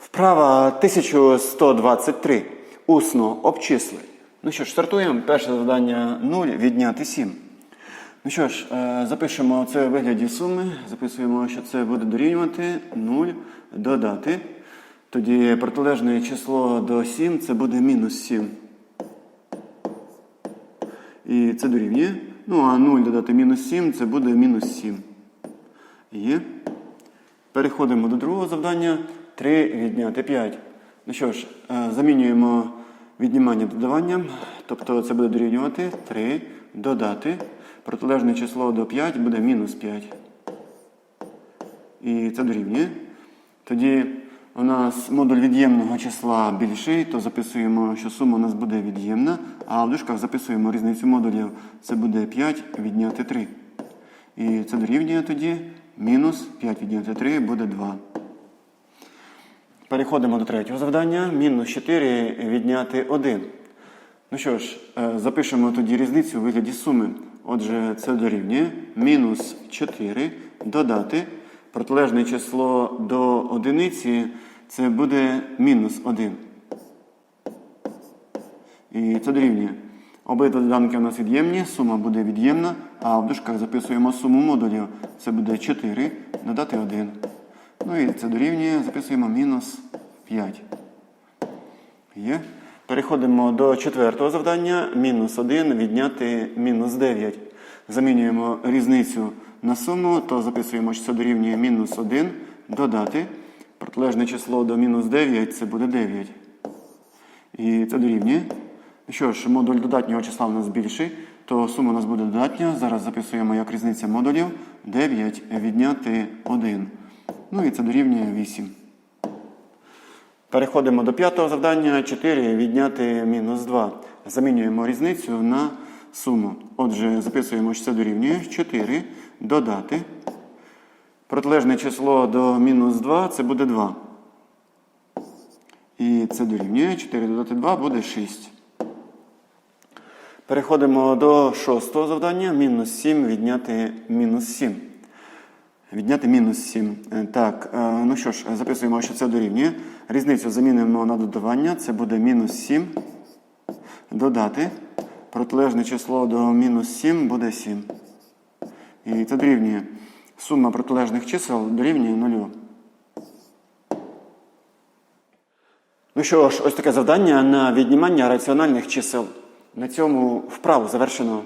Вправа 1123. Усно обчисли. Ну що ж, стартуємо. Перше завдання 0 відняти 7. Ну що ж, е, запишемо це у вигляді суми. Записуємо, що це буде дорівнювати 0 додати. Тоді протилежне число до 7 це буде мінус 7. І це дорівнює. Ну, а 0 додати мінус 7 це буде мінус 7. Є. Переходимо до другого завдання. 3 відняти 5. Ну що ж, е, замінюємо віднімання додаванням. Тобто це буде дорівнювати 3 додати. Протилежне число до 5 буде мінус 5. І це дорівнює. Тоді у нас модуль від'ємного числа більший, то записуємо, що сума у нас буде від'ємна, а в дужках записуємо різницю модулів. Це буде 5 відняти 3. І це дорівнює тоді мінус 5 відняти 3 буде 2. Переходимо до третього завдання. Мінус 4 відняти 1. Ну що ж, е, запишемо тоді різницю у вигляді суми. Отже, це дорівнює мінус 4 додати. Протилежне число до одиниці це буде мінус 1. І це дорівнює. Обидва доданки у нас від'ємні, сума буде від'ємна, а в дужках записуємо суму модулів. Це буде 4 додати 1. Ну і це дорівнює, записуємо мінус 5. Є. Переходимо до четвертого завдання. Мінус 1 відняти мінус 9. Замінюємо різницю на суму, то записуємо, що це дорівнює мінус 1 додати. Протилежне число до мінус 9 це буде 9. І це дорівнює. Що ж, модуль додатнього числа у нас більший, то сума у нас буде додатня. Зараз записуємо як різниця модулів 9 відняти 1. Ну і це дорівнює 8. Переходимо до п'ятого завдання. 4 відняти мінус 2. Замінюємо різницю на суму. Отже, записуємо, що це дорівнює 4 додати. Протилежне число до мінус 2 це буде 2. І це дорівнює 4 додати 2 буде 6. Переходимо до шостого завдання. Мінус 7 відняти мінус 7. Відняти мінус 7. Е, Так, е, ну що ж, записуємо, що це дорівнює. Різницю замінимо на додавання. Це буде мінус 7. Додати. Протилежне число до мінус 7 буде 7. І це дорівнює. Сума протилежних чисел дорівнює 0. Ну що ж, ось таке завдання на віднімання раціональних чисел. На цьому вправу завершено.